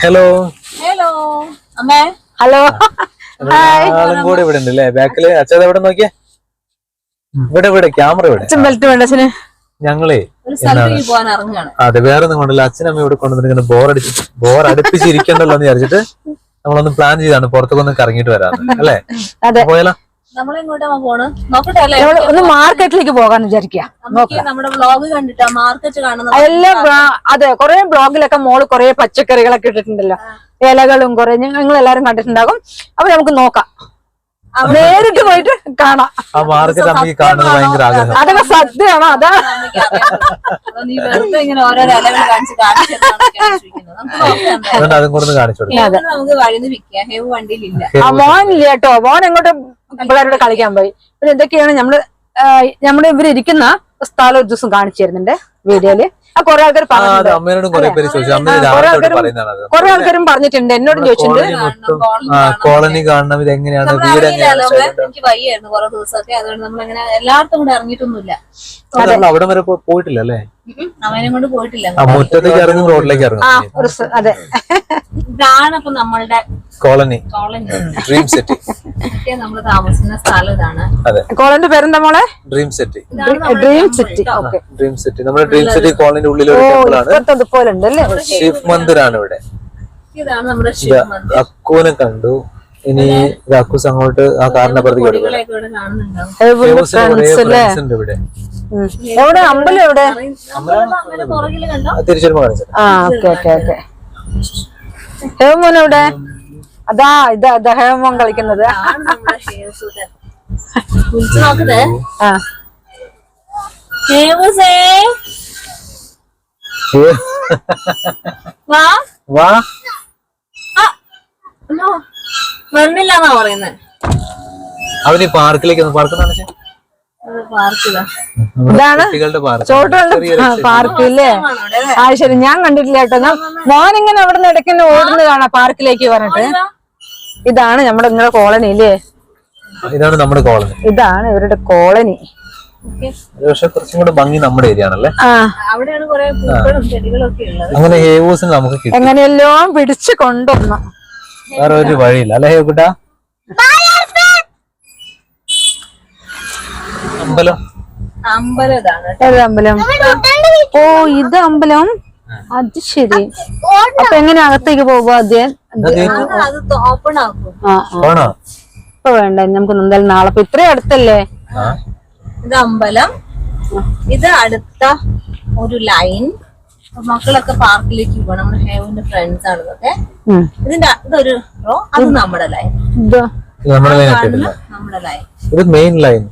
Hello hello അമ്മേ. Hello ആളും കൂടെ ഇവിടെ ഉണ്ട് അല്ലേ ബാക്കിൽ അച്ഛൻ എവിടെ നോക്കിയേ? ഇവിടെ ഇവിടെ ക്യാമറ ഇവിടെ. ബെൽറ്റ് വേണ്ട അച്ഛന്. ഞങ്ങളെ അതെ വേറെ ഒന്നും കൊണ്ടല്ലോ അച്ഛനമ്മ ഇവിടെ കൊണ്ടുവന്നിട്ട് ബോർ അടിച്ച് ബോർ അടുപ്പിച്ചിരിക്കണ്ടല്ലോ എന്ന് വിചാരിച്ചിട്ട്. നമ്മളൊന്ന് പ്ലാൻ ചെയ്താണ് പുറത്തൊക്കെ കറങ്ങിട്ട് വരാം അല്ലേ? അതെ. പോയാലോ? ഒന്ന് മാർക്കറ്റിലേക്ക് പോകാന്ന് വിചാരിക്കുക എല്ലാം അതെ കുറെ ബ്ലോഗിലൊക്കെ മോൾ കൊറേ പച്ചക്കറികളൊക്കെ ഇട്ടിട്ടുണ്ടല്ലോ. ഇലകളും കുറെ ഞങ്ങൾ എല്ലാരും കണ്ടിട്ടുണ്ടാകും. അപ്പൊ നമുക്ക് നോക്കാം. നേരിട്ട് പോയിട്ട് കാണാം. ആ മാർക്കറ്റ് അമ്മയ്ക്ക് കാണുന്നത് ഭയങ്കര ആഗ്രഹം. അതൊക്കെ സദ്യയാണോ അതാ നീ വെറുതെ ഇങ്ങനെ ഓരോ കാണിച്ച് കാണിച്ചു അതും കൂടെ കാണിച്ചു നമുക്ക് വഴിന്ന് വിൽക്കാം. ഹേവ് വണ്ടിയിലില്ല. ആ മോനില്ല കേട്ടോ. മോൻ എങ്ങോട്ട് പിള്ളേരോട് കളിക്കാൻ പോയി. പിന്നെ എന്തൊക്കെയാണ് നമ്മൾ നമ്മുടെ ഇവർ ഇരിക്കുന്ന സ്ഥലം ഒരു ദിവസം കാണിച്ചു തരുന്നുണ്ട് വീഡിയോയിൽ. കുറെ ആൾക്കാർ ആ അത് പറഞ്ഞിട്ടുണ്ട് അമ്മയോടും കുറെ പേര് ചോദിച്ചു. അമ്മ ആ, കുറെ ആൾക്കാരും- പറഞ്ഞിട്ടുണ്ട്. എന്നോടും ചോദിച്ചിട്ടുണ്ട്. കോളനി കാണണം. ഇത് എങ്ങനെയാണ്? നമ്മൾ വീട്. എനിക്ക് വയ്യായിരുന്നു കുറെ ദിവസമൊക്കെ. അതുകൊണ്ട് നമ്മളങ്ങനെ എല്ലായിടത്തും കൂടെ ഇറങ്ങിയിട്ടൊന്നുമില്ല. അവിടെ വരെ പോയിട്ടില്ല അല്ലേ. അവനെ കൊണ്ട് പോയിട്ടില്ല. ആ മുറ്റത്തേക്ക് ഇറങ്ങും റോഡിലേക്ക് ഇറങ്ങും. അതെ. ഇതാണ് അപ്പൊ നമ്മളുടെ കോളനി കോളനി ഡ്രീം സിറ്റി നമ്മൾ താമസിക്കുന്ന സ്ഥലം ഇതാണ് അതെ. കോളന്റെ പേരെന്താ മോളെ? Dream city dream city. Okay dream city നമ്മുടെ ഡ്രീം സിറ്റി കോളനിന്റെ ഉള്ളിൽ ഒരു ഉണ്ട് അല്ലേ? ശിവ് മന്ദിറാണ് ഇവിടെ. ഇതാണ് നമ്മുടെ ശിവ മന്ദിർ. അക്കൂനെ കണ്ടു. ഇനി അക്കൂസ് അങ്ങോട്ട് ആ കാറിന്റെ കൊടികളൊക്കെ ഇവിടെ ഫ്രണ്ട്സ് അല്ലേ? ഉണ്ട് ഇവിടെ. ഉം. എവിടെ? അമ്പലം എവിടെ? തിരിച്ചൊരു കാണിച്ചു ആ ഓക്കെ ഓക്കെ ഓക്കെ. ഹേമോൻ എവിടെ? അതാ ഇതാ ഇതാ ഹേമോൻ കളിക്കുന്നത്. നോക്കട്ടെ. ആ. ഷേവസേ വാ. വാ. അല്ലോ വരുന്നില്ലെന്നാ പറയുന്നത് അവന് പാർക്കിലേക്ക് പാർക്ക് ഇതാണ് കുട്ടികളുടെ പാർക്ക് ഇല്ലേ ആ ശരി. ഞാൻ കണ്ടിട്ടില്ല കേട്ടോ. മോൻ ഇങ്ങനെ അവിടെ നിന്ന് ഇടയ്ക്ക് കാണാ ഓടുന്ന കാണാം പാർക്കിലേക്ക് പറഞ്ഞിട്ട്. ഇതാണ് നമ്മുടെ നിങ്ങളുടെ കോളനി ഇല്ലേ? ഇതാണ് നമ്മുടെ കോളനി. ഇതാണ് ഇവരുടെ കോളനി. പക്ഷെ കുറച്ചും കൂടെ ഭംഗി നമ്മുടെ ഏരിയ ആണല്ലേ? ആ. അവിടെയാണ് കുറെ പൂക്കളും ചെടികളും ഉള്ളത്. അങ്ങനെ ഹേവൂസിന് നമുക്ക് കിട്ടും. എങ്ങനെയല്ലോ പിടിച്ചു കൊണ്ടുവന്നു. വേറെ ഒരു വഴിയില്ല. അല്ലേ ഹേവുക്കുട്ടാ അമ്പലം? അമ്പലം ഓ ഇത് അമ്പലം? അത് ശരി. അപ്പൊ എങ്ങനെ അകത്തേക്ക് പോകുമോ ആദ്യം. ഇപ്പൊ വേണ്ട നമുക്ക് എന്തായാലും നാളെ ഇപ്പൊ ഇത്രയും അടുത്തല്ലേ? ഇത് അമ്പലം. ഇത് അടുത്ത ഒരു ലൈൻ മക്കളൊക്കെ പാർക്കിലേക്ക് പോകണം നമ്മുടെ ഹേവിന്റെ ഫ്രണ്ട്സ് ആണ് ഇതൊക്കെ. ഇതിന്റെ ഇതൊരു റോ അത് നമ്മുടെ ലൈൻ ഇത്. ഇത് നമ്മുടെ ലൈൻ എത്തിയിട്ടില്ല നമ്മുടെ ലൈൻ ഇത് മെയിൻ ലൈൻ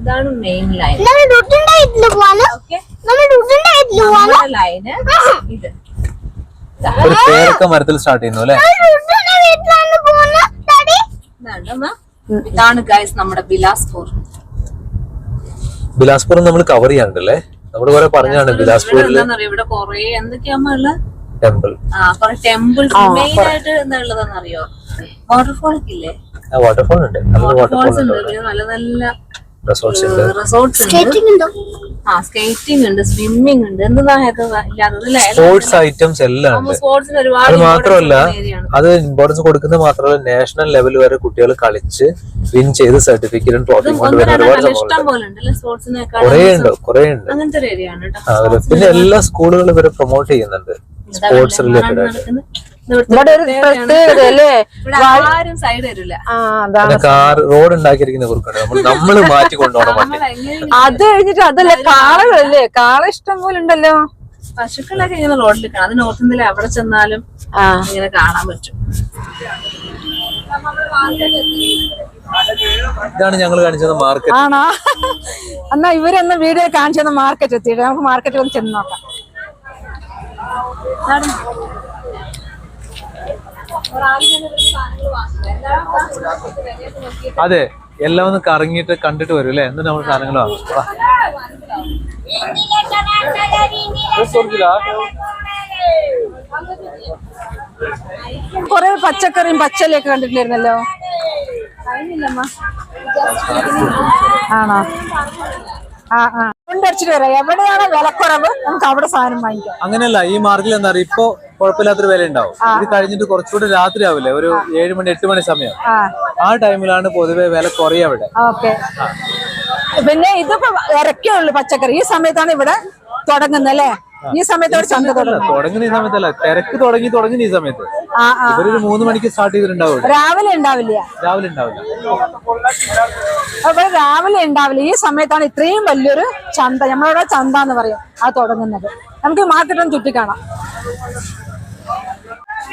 ഇതാണ് മെയിൻ ലൈൻ നമ്മൾ ഡുട്ടുണ്ടായിട്ടില്ല പോവാന് ഓക്കെ നമ്മൾ ഡുട്ടുണ്ടായിട്ടില്ല നമ്മുടെ ലൈന് ഇത്. ഒരു പേരൊക്കെ മരത്തിൽ സ്റ്റാർട്ട് ചെയ്യുന്നു അല്ലെ? ഇതാണ് ഗൈസ് നമ്മുടെ ബിലാസ്പൂർ. ബിലാസ്പൂർ നമ്മൾ കവർ ചെയ്യാണ്ടല്ലേ നമ്മൾ കുറെ പറഞ്ഞാണ് ബിലാസ്പൂർ ബിലാസ്പൂരിൽ ഇവിടെ കൊറേ എന്തൊക്കെയാ ടെമ്പിൾ ടെമ്പിൾ ആ കൊറേ ടെമ്പിൾസ് മെയിൻ ആയിട്ട് എന്താ വാട്ടർഫോൾ ഇല്ലേ? ആ വാട്ടർഫോൾ ഉണ്ട്. വാട്ടർഫോൾസ് ഉണ്ട്. ഉണ്ട്. പിന്നെ നല്ല നല്ല റിസോർട്ട്സ് ഉണ്ട്. റിസോർട്ട്സ് ഉണ്ട്. സ്കേറ്റിംഗ് ഉണ്ടോ? ആ സ്കേറ്റിംഗ് ഉണ്ട് സ്വിമ്മിംഗ് ഉണ്ട് എന്താ ഇല്ലാത്തത് അല്ലേ? സ്പോർട്സ് ഐറ്റംസ് എല്ലാം ഉണ്ട്. സ്പോർട്സിന് ഒരുപാട് അത് മാത്രമല്ല. അത് ഇമ്പോർട്ടൻസ് കൊടുക്കുന്നത് മാത്രമല്ല നാഷണൽ ലെവൽ വരെ കുട്ടികൾ കളിച്ച് വിൻ ചെയ്ത് സർട്ടിഫിക്കറ്റും ട്രോഫിയും കൊണ്ട് കൊണ്ടുവരുന്ന ഒരുപാട് സംഭവങ്ങളുണ്ട്. പോലെ ഉണ്ട് അല്ലേ സ്പോർട്സിനെ കുറേ ഉണ്ട് കുറേ ഉണ്ട്. അങ്ങനത്തെ ഒരു ഏരിയ ആണ് കേട്ടോ. ആ, പിന്നെ എല്ലാ സ്കൂളുകളും ഇവരെ പ്രൊമോട്ട് ചെയ്യുന്നുണ്ട്. സ്പോർട്സ് റിലേറ്റഡ് ആയിട്ട്. ഇവിടെ ഒരു. പ്രത്യേകത അല്ലേ ആരും സൈഡ് തരില്ല കാർ റോഡ് ഉണ്ടാക്കിയിരിക്കുന്ന കുറുക്കാണ് നമ്മൾ മാറ്റി കൊണ്ടുപോകണം അത് കഴിഞ്ഞിട്ട് അതല്ലേ കാളകളല്ലേ? കാള ഇഷ്ടം പോലെ ഉണ്ടല്ലോ. പശുക്കളൊക്കെ ഇങ്ങനെ റോഡിൽ കാണാം. അത് നോർത്ത് ഇന്ത്യയിൽ എവിടെ ചെന്നാലും ഇങ്ങനെ കാണാൻ പറ്റും. ഇതാണ് ഞങ്ങൾ കാണിച്ചത് മാർക്കറ്റ് ആണോ? എന്നാ ഇവരെന്ന വീഡിയോ കാണിച്ചത് മാർക്കറ്റ് എത്തിയിട്ട്. നമുക്ക് മാർക്കറ്റിൽ ഒന്ന് ചെന്ന് നോക്കാം. അതെ എല്ലാം ഒന്ന് കറങ്ങിയിട്ട് കണ്ടിട്ട് വരും അല്ലേ? എന്നിട്ട് നമ്മൾ സാധനങ്ങൾ വാങ്ങും. വാ. കൊറേ പച്ചക്കറിയും പച്ചലൊക്കെ കണ്ടിട്ടില്ലായിരുന്നല്ലോ കഴിഞ്ഞില്ലമ്മ. ആണോ? ആ ആ. കൊണ്ടടിച്ചിട്ട് വരാം? എവിടെയാണ് വിലക്കുറവ്? നമുക്ക് അവിടെ സാധനം വാങ്ങിക്കാം. അങ്ങനെയല്ല ഈ മാർക്കിൽ എന്താ പറയുക? ഇപ്പൊ കുഴപ്പമില്ലാത്തൊരു വില ഉണ്ടാവും ഇത് കഴിഞ്ഞിട്ട് കുറച്ചുകൂടി രാത്രി ആവില്ലേ? ഒരു ഏഴ് മണി എട്ട് മണി സമയം. ആ. ടൈമിലാണ് പൊതുവെ വില കുറയുക അവിടെ. ഓക്കെ. പിന്നെ ഇതിപ്പോ ഇറക്കേ ഉള്ളു പച്ചക്കറി. ഈ സമയത്താണ് ഇവിടെ തുടങ്ങുന്നത് അല്ലേ? ഈ സമയത്ത് ചന്ത തുടങ്ങും തുടങ്ങുന്ന ഈ സമയത്തല്ല. തിരക്ക് തുടങ്ങി തുടങ്ങുന്ന ഈ സമയത്ത്. ഇവരൊരു മൂന്ന് മണിക്ക് സ്റ്റാർട്ട് ചെയ്തിട്ടുണ്ടാവും. രാവിലെ ഉണ്ടാവില്ല. രാവിലെ ഉണ്ടാവില്ല. രാവിലെ ഉണ്ടാവില്ല. ഈ സമയത്താണ് ഇത്രയും വലിയൊരു ചന്ത നമ്മളവിടെ ചന്ത എന്ന് പറയും ആ തുടങ്ങുന്നത്. നമുക്ക് മാർക്കറ്റ് ഒന്ന് ചുറ്റിക്കാണാം.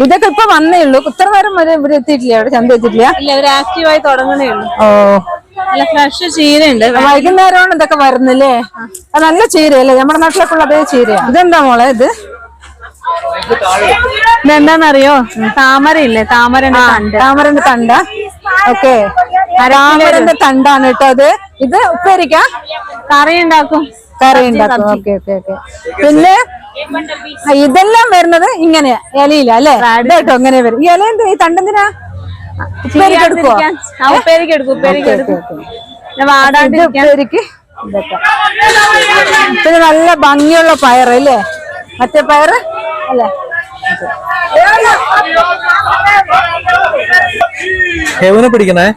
ഇതൊക്കെ ഇപ്പൊ വന്നേ ഉള്ളൂ. ഇത്ര നേരം വരെ ഇവിടെ എത്തിയിട്ടില്ല? അവിടെ ചന്ത എത്തിയിട്ടില്ല? ഇല്ല ഒരു ആക്റ്റീവായി തുടങ്ങണേ ഉള്ളൂ. ഓ. നല്ല ഫ്രഷ് ചീരയുണ്ട്. വൈകുന്നേരമാണ് ഇതൊക്കെ വരുന്നില്ലേ? അത് നല്ല ചീരയല്ലേ? നമ്മുടെ നാട്ടിലൊക്കെ ഉള്ള അതേ ചീര ഇതെന്താ മോളെ ഇത്? ഇതെന്താന്നറിയോ? താമര ഇല്ലേ താമരന്റെ തണ്ട്. താമരന്റെ തണ്ട. ഓക്കെ. താമരന്റെ തണ്ടാണ് കേട്ടോ അത്. ഇത് ഉപ്പേരിക്ക കറി ഉണ്ടാക്കും. കറി ഉണ്ടാക്കും. Okay okay okay. പിന്നെ ഇതെല്ലാം വരുന്നത് ഇങ്ങനെയാ ഇലയില അല്ലേ? കേട്ടോ ഇങ്ങനെ വരും. ഈ ഇല എന്തിനാ ഈ തണ്ടെന്തിനാ ഉപ്പേരിക്ക് എടുക്കുവോ? ആ, ഉപ്പേരിക്ക് എടുക്കും ഉപ്പേരിക്ക് ഇതൊക്കെ. പിന്നെ നല്ല ഭംഗിയുള്ള പയറ് അല്ലേ? മറ്റേ പയറ്? അല്ലേ? ഹെവനെ പിടിക്കണേ?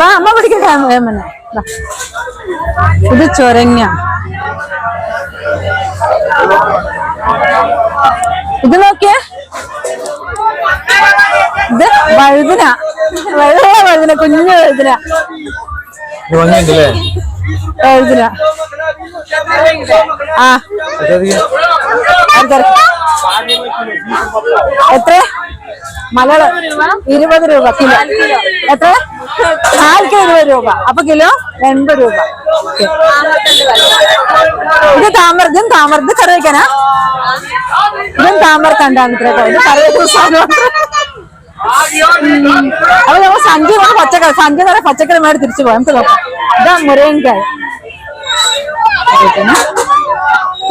വാ അമ്മ പിടിക്കട്ടെ ഹേമനെ. ഇത് ചൊരങ്ങ. ഇത് നോക്കിയേ. ഇത് വഴുതിന. വെള്ള വഴുതിന കുഞ്ഞു വഴുതിന. വഴുതിന. ആ. അടുത്തത്. എത്ര? മലകൾ ഇരുപത് രൂപ കിലോ. എത്ര? നാൽക്ക് ഇരുപത് രൂപ. അപ്പൊ കിലോ എൺപത് രൂപ. ഇത് താമര ഇത് കറി വയ്ക്കാനാ ഇതും താമര കണ്ടാണ് ഇത്ര ഇത് കറി വെക്കുന്ന. അപ്പൊ നമ്മൾ സഞ്ചി കൊണ്ട് പച്ചക്കറി സഞ്ചി തന്നെ പച്ചക്കറി മേടി തിരിച്ചു പോകാം. നമുക്ക് നോക്കാം. ഇതാ മുരങ്ങക്കായ.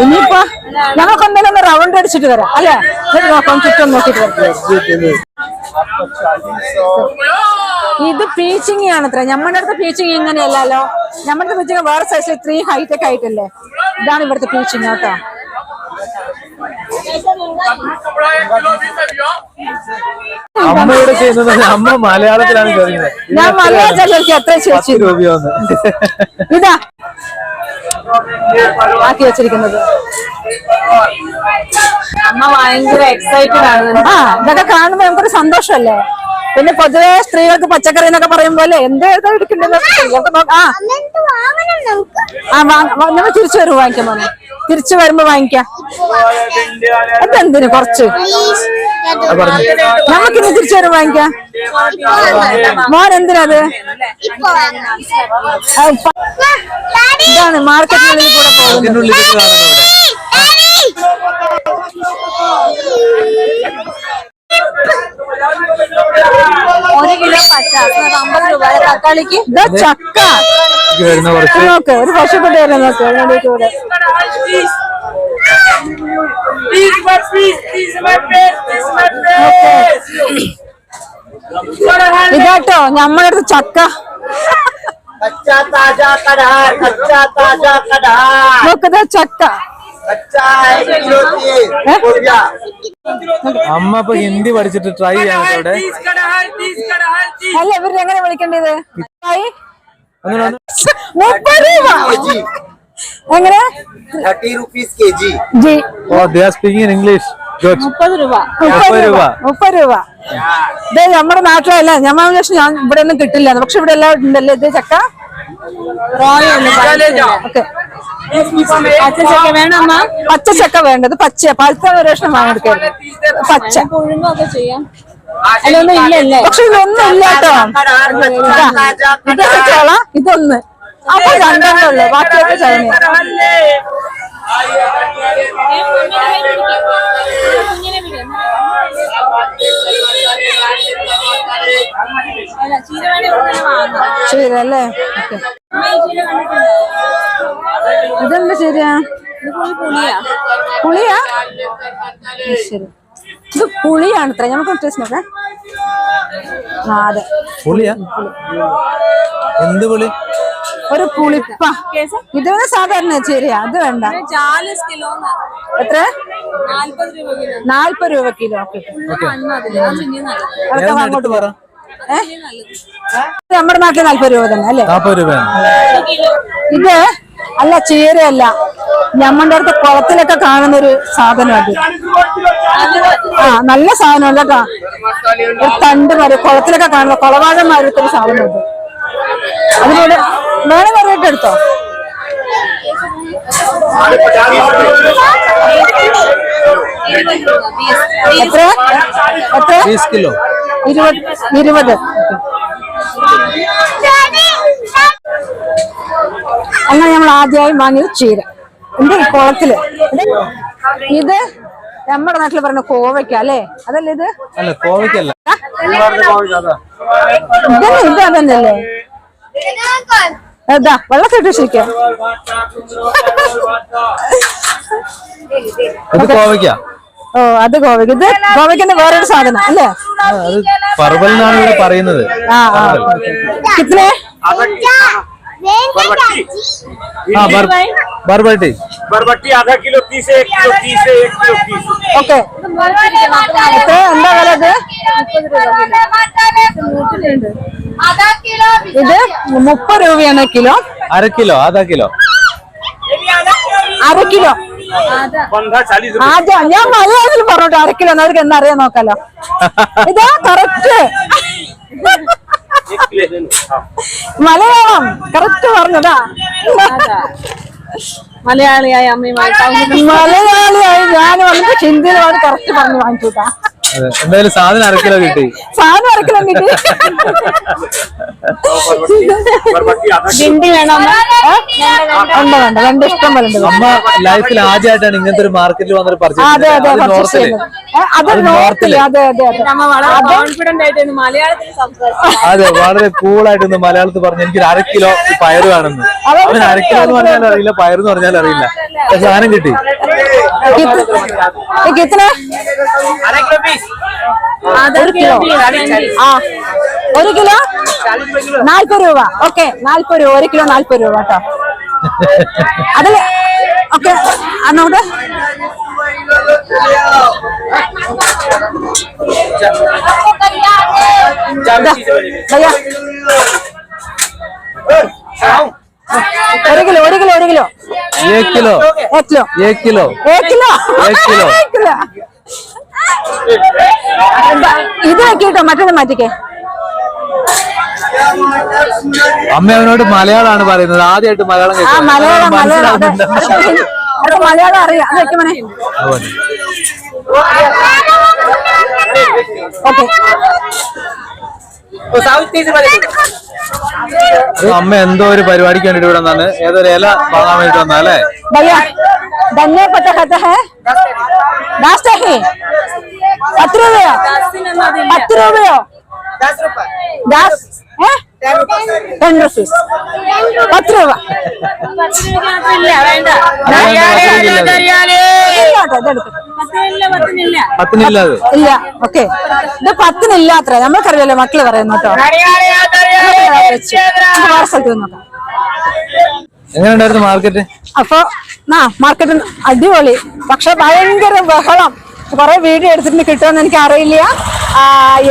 ഇനിയിപ്പോ ഞങ്ങൾക്ക് എന്തായാലും ഒന്ന് റൗണ്ട് അടിച്ചിട്ട് വരാം അല്ലേ? നോക്കാം ചുറ്റും നോക്കിട്ട് ഇത് പീച്ചിങ് ആണ് ഇത്ര നമ്മുടെ അടുത്ത് പീച്ചിങ് ഇങ്ങനെയല്ലല്ലോ. നമ്മുടെ പീച്ചിങ് വേറെ സൈസിൽ ഇത്രയും ഹൈറ്റ് ഒക്കെ ആയിട്ടല്ലേ? ഇതാണ് ഇവിടുത്തെ പീച്ചിങ് കേട്ടോ. അമ്മ ഇവിടെ ചെയ്യുന്നത് അമ്മ മലയാളത്തിലാണ് ചോദിക്കുന്നത് ഞാൻ മലയാളം ചിലർക്ക് എത്ര ചേച്ചി ഇതാ. ആക്കി വെച്ചിരിക്കുന്നത്. അമ്മ ഭയങ്കര എക്സൈറ്റഡ് ആണ്. ആ ഇതൊക്കെ കാണുമ്പോ നമുക്കൊരു സന്തോഷമല്ലേ? പിന്നെ പൊതുവെ സ്ത്രീകൾക്ക് പച്ചക്കറി എന്നൊക്കെ പറയും പോലെ എന്ത് ആ. നമ്മൾ തിരിച്ചു വരുമ്പോ വാങ്ങിക്കാം തിരിച്ചു വരുമ്പോ വാങ്ങിക്കാം. അതെന്തിന് കുറച്ച്? പ്ലീസ് നമുക്കിന്ന് തിരിച്ചു വരും വാങ്ങിക്കാം. മോൻ എന്തിനത് ഇതാണ് മാർക്കറ്റിനുള്ളിൽ കൂടെ പോകുന്നത്. ഒരു കിലോ പച്ച അമ്പത് രൂപ. തക്കാളിക്ക് ചക്ക. നോക്ക് ഒരു പശുപ്പെട്ട് വരാൻ നോക്ക്. കൂടെ This is my face. This is my face. This is my face. ഇതാട്ടോ നമ്മളടുത്ത് कच्चा ताजा താജാ കടാർ കച്ചാ താജാ കടാർ നോക്കതാ ചക്ക. അമ്മ ഇപ്പൊ ഹിന്ദി പഠിച്ചിട്ട് ട്രൈ ചെയ്യാൻ ഇവിടെ. അല്ല ഇവർ എങ്ങനെ വിളിക്കേണ്ടത് മുപ്പത് രൂപ. എങ്ങനെ? ഇംഗ്ലീഷ് നമ്മുടെ നാട്ടിലല്ല ഞാൻ വിചാരിച്ചു ഞാൻ ഇവിടെ ഒന്നും കിട്ടില്ല പക്ഷെ ഇവിടെ എല്ലാം ഉണ്ടല്ലേ ഇത് ചക്ക? പച്ച ചക്ക വേണ്ടത്. പച്ച പഴുത്ത ഒരു ലക്ഷം വാങ്ങിയെടുക്കരുത് പച്ച. പുഴുങ്ങൊക്കെ ചെയ്യാം. പക്ഷെ ഇതൊന്നും ഇല്ല കേട്ടോ ഇതൊന്ന്. അപ്പൊ രണ്ടെണ്ണേ ഉള്ളു ബാക്കിയൊക്കെ ചൈന ചീര അല്ലേ ഇതെന്താ ചീരയാ പുളിയാ? പുളിയാ ശരി. ഇത് പുളിയാണ് ഇത്ര നമുക്ക് ടേസ്റ്റ് നോക്കാം. ആ അതെ. പുളിയാ? എന്ത് പുളി? ഒരു പുളിപ്പ. ഇത് സാധാരണ ചീരയാ അത് വേണ്ട. എത്ര? നാല്പത് രൂപ കിലോ. ഏതാ എടുത്ത് പറ. നമ്മുടെ നാട്ടിൽ നാല്പത് രൂപ തന്നെ അല്ലേ? ഇത് അല്ല ചീരയല്ല. ഞമ്മന്റെ അടുത്ത് കുളത്തിലൊക്കെ കാണുന്ന ഒരു സാധനമാണ് ആ നല്ല സാധനം കേട്ടോ. ഒരു തണ്ട് മരം കുളത്തിലൊക്കെ കാണുന്ന കുളവാഴ മരത്തൊരു സാധനം അത് അതിനോട് വേണം കറിയിട്ട് എടുത്തോ എത്ര? എത്ര? കിലോ ഇരുപത് ഇരുപത്. അങ്ങനെ നമ്മൾ ആദ്യമായി വാങ്ങിയത് ചീര. എന്റെ ഈ കുളത്തിൽ. ഇത് നമ്മുടെ നാട്ടിൽ പറഞ്ഞ കോവയ്ക്ക അല്ലേ? അതല്ലേ ഇത്? കോവയ്ക്കല്ല. ഇത് അതന്നല്ലേ അതാ വെള്ളത്തിട്ട് ഓ അത് കോവയ്ക്ക ഇത് കോവയ്ക്കന്റെ വേറൊരു സാധനം അല്ലേ? പറവൽ എന്നാണ് പറയുന്നത്. ആ ആ കിത്തനെ? ആ ബർ ബർബട്ടി बरबट्टी आधा किलो तीस है एक किलो तीस है एक किलो तीस ഓക്കെ എത്ര എന്താ വില ഇത് आधा किलो ഇത് മുപ്പത് രൂപയാണ് കിലോ അര കിലോ ആധാ കിലോ അര കിലോ बंधा चालीस ആദ്യം ഞാൻ മലയാളത്തിൽ പറഞ്ഞോട്ടെ അര കിലോ അവർക്ക് എന്താ അറിയാൻ നോക്കാലോ ഇതാ കറക്റ്റ് एक किलो हाँ മലയാളം കറക്റ്റ് പറഞ്ഞതാ. മലയാളിയായ അമ്മയുമായി മലയാളിയായി ഞാൻ വന്നിട്ട് ഹിന്ദിയിലോട് കറക്റ്റ് പറഞ്ഞു വാങ്ങിച്ചുട്ടാ അതെ എന്തായാലും സാധനം അരക്കിലോ കിട്ടി. സാധനം അരക്കിലോ കിട്ടി. ഉണ്ട് വേണ്ട രണ്ട് ഇഷ്ടം പോലെ അമ്മ ലൈഫിൽ ആദ്യമായിട്ടാണ് ഇങ്ങനത്തെ ഒരു മാർക്കറ്റിൽ വന്നൊരു പർച്ചേസ് അതെ അതെ നോർത്ത് അതെ വളരെ കൂളായിട്ടൊന്ന് മലയാളത്തിൽ പറഞ്ഞു. എനിക്ക് അര കിലോ പയർ വേണമെന്ന്. അവന് അര കിലോ എന്ന് പറഞ്ഞാൽ അറിയില്ല പയർ എന്ന് പറഞ്ഞാൽ അറിയില്ല. സാധനം കിട്ടി. കിത്തന. कितने आधा किलो बीस ഒരു കിലോ ആ ഒരു കിലോ നാല്പത് രൂപ ഓക്കെ നാല്പത് രൂപ ഒരു കിലോ നാല്പത് രൂപ കേട്ടോ അതില് ഓക്കെ നോട്ടെ चालीस बनेगी भैया ഒരു കിലോ ഒരു കിലോ ഒരു കിലോ एक किलो एक किलो एक किलो एक किलो एक किलो. ഇത് വെക്കിട്ടോ മറ്റേത് മാറ്റിക്കേ. അമ്മ അവനോട് മലയാളമാണ് പറയുന്നത്. ആദ്യമായിട്ട് മലയാളം മലയാളം മലയാളം. മലയാളം അറിയാം. വെക്കണേ ഓക്കെ. അമ്മ എന്തോ ഒരു പരിപാടിക്ക് വേണ്ടിട്ട് ഇവിടെ വന്നാണ്. ഏതൊരു ഇല വാങ്ങാൻ വേണ്ടിട്ട് വന്നാ അല്ലേ? धनिया पत्ता खाता है नाश्ता है പത്ത് രൂപയോ പത്ത് രൂപയോ ദാസ് ഏ ടെൻ റുപ്പീസ് പത്ത് രൂപ ഇല്ല വേണ്ട ഇല്ലാട്ടോ, ഇതെടുക്ക്. പത്തിനില്ല പത്തിനില്ല അത് ഇല്ല ഓക്കെ ഇത് പത്തിനില്ല അത്ര നമ്മൾക്കറിയാലോ മക്കള് പറയുന്നു കേട്ടോ വേറെ സ്ഥലത്ത് നോക്കാം എങ്ങനെ മാർക്കറ്റ് അപ്പൊ ആ മാർക്കറ്റ് അടിപൊളി. പക്ഷെ ഭയങ്കര ബഹളം. കുറെ വീഡിയോ എടുത്തിട്ട് കിട്ടുമെന്ന് എനിക്ക് അറിയില്ല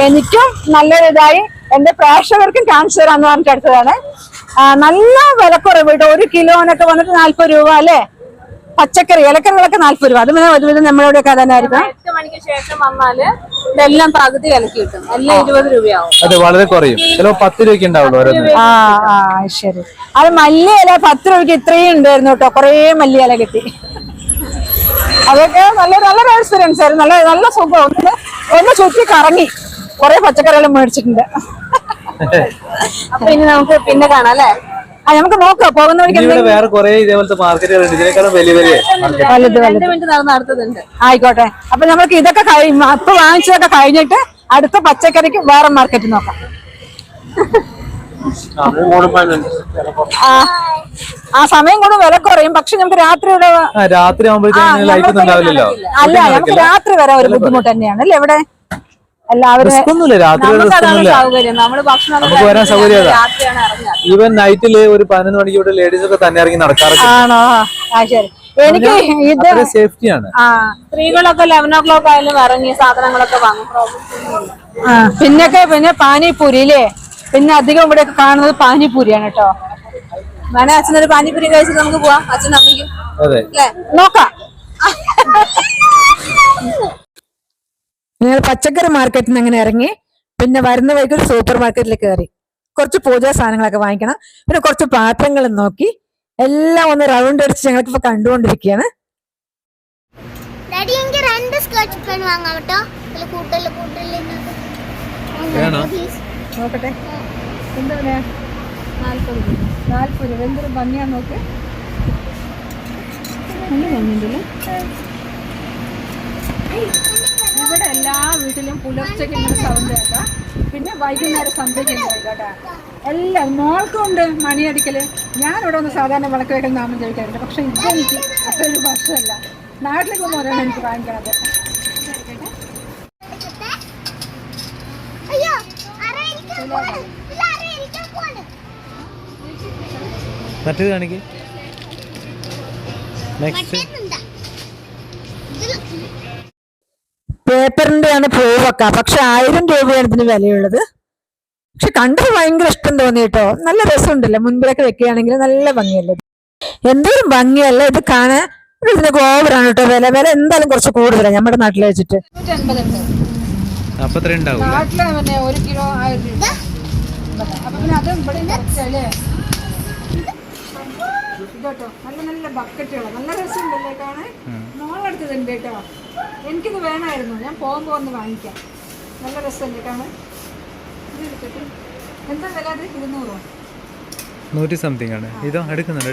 എനിക്കും നല്ലൊരിതായി എന്റെ പ്രേക്ഷകർക്കും കാണിച്ചു തരാന്ന് പറഞ്ഞിട്ട് അടുത്തതാണ്. നല്ല വിലക്കുറവ്. കേട്ടോ ഒരു കിലോനൊക്കെ വന്നിട്ട് നാല്പത് രൂപ അല്ലേ? പച്ചക്കറി ഇലക്കറികളൊക്കെ നാല്പത് രൂപ. അത് ഒരുവിധം നമ്മളുടെ തന്നെ ആയിരിക്കും. എട്ട് മണിക്ക് ശേഷം വന്നാൽ ഇതെല്ലാം പകുതി ഇലക്കി കിട്ടും. എല്ലാം ഇരുപത് രൂപയാവും. അതെ വളരെ കുറയും. ചിലപ്പോ പത്ത് രൂപയ്ക്ക് ഉണ്ടാവുള്ളൂ ഓരോന്ന് ആ ആ ശരി. അത് ഇല പത്ത് രൂപയ്ക്ക് ഇത്രയും ഉണ്ടായിരുന്നു കേട്ടോ. കുറേ മല്ലിയില കിട്ടി. അതൊക്കെ നല്ല നല്ലൊരു എക്സ്പീരിയൻസ് ആയിരുന്നു. നല്ല നല്ല സുഖം. ഒന്ന് ഒന്ന് ചുറ്റി കറങ്ങി. കൊറേ പച്ചക്കറികൾ മേടിച്ചിട്ടുണ്ട്. അപ്പൊ ഇനി നമുക്ക് പിന്നെ കാണാം അല്ലേ? നമുക്ക് നോക്കാം. പോകുന്ന വഴിക്ക് വേറെ കുറെ ഇതേപോലത്തെ മാർക്കറ്റുകൾ ഇതിനേക്കാളും വലിയ വലിയ. വലുത് വലുത്. ആയിക്കോട്ടെ. അപ്പൊ നമുക്ക് ഇതൊക്കെ അപ്പൊ വാങ്ങിച്ചതൊക്കെ കഴിഞ്ഞിട്ട് അടുത്ത പച്ചക്കറിക്ക് വേറെ മാർക്കറ്റ് നോക്കാം. ആ ആ സമയം കൊണ്ട് വില കുറയും. പക്ഷെ നമുക്ക് രാത്രി രാത്രി ആവുമ്പോഴത്തേക്കും ലൈറ്റ് ഒന്നും ഉണ്ടാവില്ലല്ലോ. അല്ല നമുക്ക് രാത്രി വരെ ഒരു ബുദ്ധിമുട്ട് തന്നെയാണ്. അല്ലേ ഇവിടെ? എല്ലാവരും. ഈവൻ നൈറ്റിൽ ഒരു പതിനൊന്ന് മണിക്ക് ഇവിടെ ലേഡീസ് ഒക്കെ തന്നെ ഇറങ്ങി നടക്കാറുണ്ട് ആണോ? ആ ശരി. എനിക്ക് ഇത് സേഫ്റ്റിയാണ് ആ സ്ത്രീകളൊക്കെ ലെവൻ ഓ ക്ലോക്ക് ആയാലും ഇറങ്ങി സാധനങ്ങളൊക്കെ വാങ്ങും. ആ പിന്നൊക്കെ പിന്നെ പാനിപ്പൂരി അല്ലേ പിന്നെ അധികം ഇവിടെ കാണുന്നത് പാനിപ്പൂരിയാണ് കേട്ടോ. വേണേ അച്ഛൻ ഒരു പാനിപ്പൂരി കഴിച്ചിട്ട് നമുക്ക് പോവാം. അച്ഛൻ അമ്മയ്ക്കും. അതെ. നോക്കാം. ഞങ്ങൾ പച്ചക്കറി മാർക്കറ്റിൽ നിന്ന് അങ്ങനെ ഇറങ്ങി പിന്നെ വരുന്ന വഴിക്ക് ഒരു സൂപ്പർ മാർക്കറ്റിൽ കയറി. കുറച്ച് പൂജാ സാധനങ്ങളൊക്കെ വാങ്ങിക്കണം. പിന്നെ കുറച്ച് പാത്രങ്ങൾ നോക്കി എല്ലാം ഒന്ന് റൗണ്ട് അടിച്ച് ഞങ്ങൾക്ക് ഇപ്പൊ കണ്ടുകൊണ്ടിരിക്കുകയാണ്. ഡാഡി എനിക്ക് രണ്ട് സ്കേർട്ട് പെൺ വാങ്ങാം കേട്ടോ. കൂട്ടൽ നോക്കട്ടെ. എന്താ പറയാ? നാൽപ്പത് രൂപ. നാൽപ്പത് രൂപ. എന്തൊരു ഭംഗിയാ നോക്ക്. നല്ല ഭംഗിയുണ്ടല്ലേ? ഇവിടെ എല്ലാ വീട്ടിലും പുലർച്ചയ്ക്ക് ഇങ്ങനെ സൗണ്ട് കേട്ടാ പിന്നെ വൈകുന്നേരം സന്ധ്യയ്ക്ക് കേട്ടോ. എല്ലാം മോൾക്കും ഉണ്ട് മണിയടിക്കൽ. ഞാനിവിടെ ഒന്ന് സാധാരണ വിളക്ക് വയ്ക്കൽ നാമം ചോദിക്കാറുണ്ട് പക്ഷെ ഇതെനിക്ക് അത്ര ഒരു വർഷമല്ല നാട്ടിലേക്ക് പോകുമ്പോഴാണ് എനിക്ക് വാങ്ങിക്കണത് മറ്റേത് കാണിക്ക്. നെക്സ്റ്റ് പേപ്പറിന്റെ ആണ് പൂവൊക്കെ പക്ഷെ ആയിരം രൂപയാണ് ഇതിന് വിലയുള്ളത്. പക്ഷെ കണ്ടത് ഭയങ്കര ഇഷ്ടം തോന്നി കേട്ടോ. നല്ല രസമുണ്ടല്ലോ. മുൻപിലൊക്കെ വെക്കുകയാണെങ്കിൽ നല്ല ഭംഗിയല്ലേ? എന്തോരം ഭംഗിയല്ല ഇത് കാണാൻ? ഇതിനൊക്കെ ഓവറാണ് കേട്ടോ വില. വില എന്തായാലും കുറച്ച് കൂടുതലാണ് നമ്മുടെ നാട്ടിൽ വെച്ചിട്ട്. ഒരു കിലോ നല്ല നല്ല ബക്കറ്റുകൾ നല്ല രസമുണ്ടല്ലേ കാണാൻ? മോളെടുത്തതുണ്ട് കേട്ടോ. എനിക്കിത് വേണമായിരുന്നു. ഞാൻ പോകുമ്പോൾ ഒന്ന് വാങ്ങിക്കാം. നല്ല രസമല്ലേ കാണാൻ. എന്താ വില അത്? ഇരുന്നൂറോ? നൂറ്റി സംതിങ് ആണ്. ഇതോ എടുക്കുന്നുണ്ട്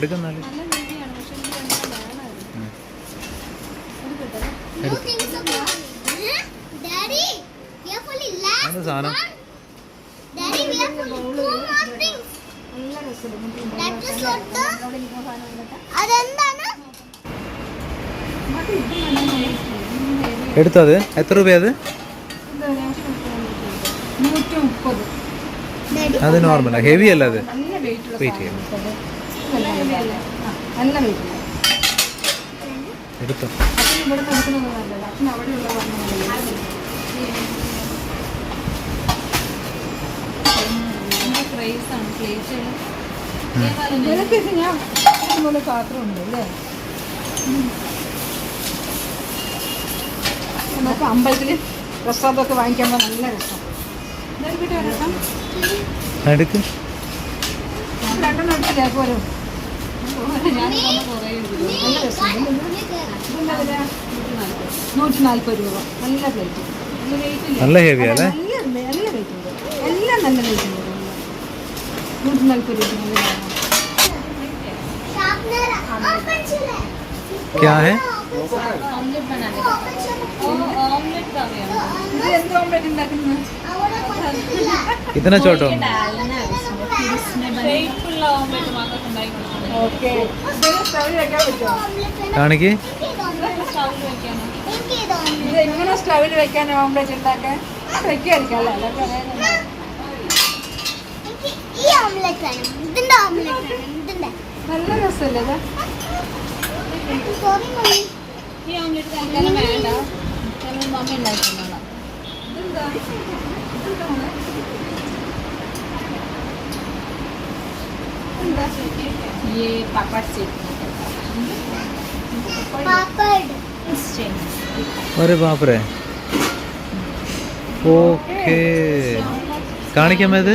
അത് സാധനം. അതെന്താണ്? എടുത്തോ അത്? എത്ര രൂപയത്? അത് നോർമലാ ഹെവി അല്ല അത്. വെയിറ്റ് വെയിറ്റ് ചെയ്യാം നല്ല വെയിറ്റ് എടുത്തോ. ഞാൻ പാത്രമുണ്ട് കൊടുക്കുന്നത് നല്ലത് അച്ഛൻ അവിടെയുള്ള പറഞ്ഞത് ക്രേസ് ആണ് പ്ലേറ്റുകൾ നിനക്കൊക്കെ ഞാൻ ഇതുപോലെ പാത്രമുണ്ട് അല്ലേ നമുക്ക് അമ്പലത്തിൽ പ്രസാദമൊക്കെ വാങ്ങിക്കുമ്പോൾ നല്ല രസം. പോലും നല്ല രസം ഇതെന്താ വില? നൂറ്റി നാൽപ്പത് രൂപ. നല്ല പ്ലേറ്റ് നല്ല ഹെവി അല്ലേ നല്ല ഉണ്ട്. എല്ലാം നല്ല ഉണ്ട്. നൂറ്റി നാൽപ്പത് രൂപ क्या വിലയാണ്. വെക്കാൻ പറ്റുമോ കാണിക്ക്. എങ്ങനെ സ്റ്റൗവിൽ വെക്കാൻ ഓംലെറ്റ് ഉണ്ടാക്കാൻ വെക്കായിരിക്കും നല്ല രസമല്ലേ ഈ ഓംലെറ്റ് തൽക്കാലം വേണ്ട കാരണം മമ്മി ഉണ്ടാക്കിയിട്ടുള്ള ये पापड़ से പാപ്പഡ് ഒരു ബാപ്പറേ ഓക്കേ കാണിക്കാമോ ഇത്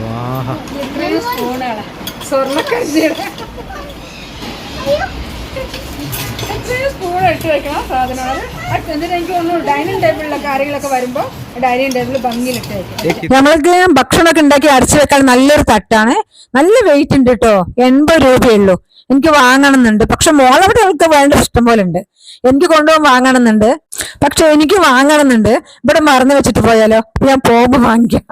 വാഹ ഇത്രയും സ്പൂണുകളാ സ്വർണ്ണക്കഞ്ചിയുടെ ഇത്രയും സ്പൂൺ ഇട്ട് വെക്കണം സാധനങ്ങൾ എന്നിട്ട് എനിക്ക് തോന്നുന്നു ഡൈനിങ് ടേബിളിലൊക്കെ ആരെങ്കിലൊക്കെ വരുമ്പോൾ ഡൈനിങ് ടേബിൾ ഭംഗിയിലിട്ട് വെക്കാം നമ്മൾക്ക് ഭക്ഷണമൊക്കെ ഉണ്ടാക്കി അരച്ചു വെക്കാൻ നല്ലൊരു തട്ടാണ്. നല്ല വെയിറ്റ് ഉണ്ട് കേട്ടോ എൺപത് രൂപയുള്ളൂ. എനിക്ക് വാങ്ങണമെന്നുണ്ട്. പക്ഷെ മോളവിടെ അവൾക്ക് വേണ്ട ഇഷ്ടം പോലെ ഉണ്ട്. എനിക്ക് കൊണ്ടുപോകാൻ വാങ്ങണമെന്നുണ്ട്. പക്ഷെ എനിക്ക് വാങ്ങണമെന്നുണ്ട്. ഇവിടെ മറന്നു വെച്ചിട്ട് പോയാലോ? ഞാൻ പോകുമ്പോൾ വാങ്ങിക്കാം.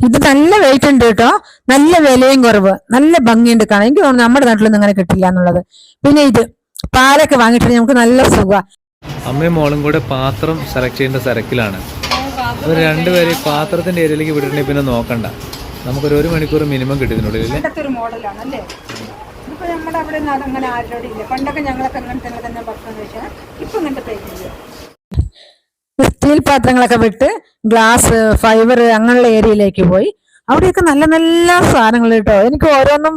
ഇത് നല്ല വെയിറ്റ് ഉണ്ട് കേട്ടോ നല്ല വിലയും കുറവ്. നല്ല ഭംഗിയുണ്ട് കാണാൻ. എനിക്ക് തോന്നുന്നു നമ്മുടെ നാട്ടിലൊന്നും അങ്ങനെ കിട്ടില്ല എന്നുള്ളത്. പിന്നെ ഇത് പാലൊക്കെ വാങ്ങിയിട്ട് നമുക്ക് നല്ല സുഖ അമ്മയും മോളും കൂടെ പാത്രം സെലക്ട് ചെയ്യേണ്ട തിരക്കിലാണ്. ഇവർ രണ്ടുപേരും പാത്രത്തിന്റെ ഏരിയയിലേക്ക് വിടണേ പിന്നെ നോക്കണ്ട. നമുക്ക് ഒരു മണിക്കൂർ മിനിമം കിട്ടിയതിനുള്ളിൽ ഒരു മോഡലാണ് അല്ലേ? നമ്മുടെ അവിടെ ഒന്നും അതങ്ങനെ ആരോടും ഇല്ല പണ്ടൊക്കെ ഞങ്ങളൊക്കെ അങ്ങനെ തന്നെ തന്നെ ഭക്ഷണം കഴിച്ചാൽ ഇപ്പൊ ഇങ്ങനത്തെ പേരില്ല സ്റ്റീൽ പാത്രങ്ങളൊക്കെ വിട്ട് ഗ്ലാസ് ഫൈബർ അങ്ങനെയുള്ള ഏരിയയിലേക്ക് പോയി. അവിടെയൊക്കെ നല്ല നല്ല സാധനങ്ങൾ കേട്ടോ. എനിക്ക് ഓരോന്നും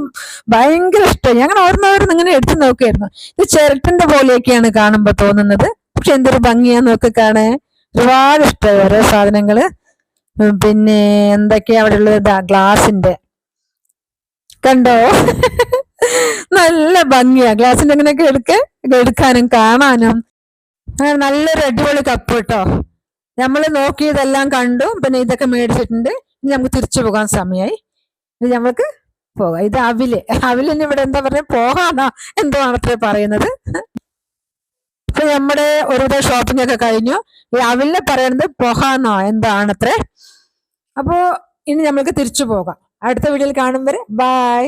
ഭയങ്കര ഇഷ്ടമായി. ഞങ്ങൾ ഓരോന്നോരോന്ന് ഇങ്ങനെ എടുത്തു നോക്കിയായിരുന്നു ഇത് ചിരട്ടന്റെ പോലെയൊക്കെയാണ് കാണുമ്പോൾ തോന്നുന്നത്. പക്ഷെ എന്തൊരു ഭംഗിയാന്ന് നോക്കി കാണേ ഒരുപാട് ഇഷ്ടമായി ഓരോ സാധനങ്ങൾ പിന്നെ എന്തൊക്കെയാ അവിടെ ഉള്ളത് ഗ്ലാസിന്റെ. കണ്ടോ? നല്ല ഭംഗിയാ. ഗ്ലാസിന്റെ അങ്ങനെയൊക്കെ എടുക്ക? എടുക്കാനും കാണാനും. നല്ലൊരു അടിപൊളി കപ്പ് കേട്ടോ. നമ്മൾ നോക്കിയതെല്ലാം കണ്ടു. പിന്നെ ഇതൊക്കെ മേടിച്ചിട്ടുണ്ട്. ഇനി നമുക്ക് തിരിച്ചു പോകാൻ സമയമായി ഇനി നമ്മൾക്ക് പോകാം. ഇത് അവിൽ. അവിലിന് ഇവിടെ എന്താ പറയുക? പോകാന്നാ എന്തോ ആണത്രേ പറയുന്നത്. ഇപ്പൊ നമ്മുടെ ഒരുവിധ ഷോപ്പിംഗ് ഒക്കെ കഴിഞ്ഞു. ഈ അവിലിനെ പറയുന്നത് പൊഹാന്നോ എന്താണത്രേ അപ്പോ ഇനി നമ്മൾക്ക് തിരിച്ചു പോകാം. അടുത്ത വീഡിയോയിൽ കാണും വരെ. ബൈ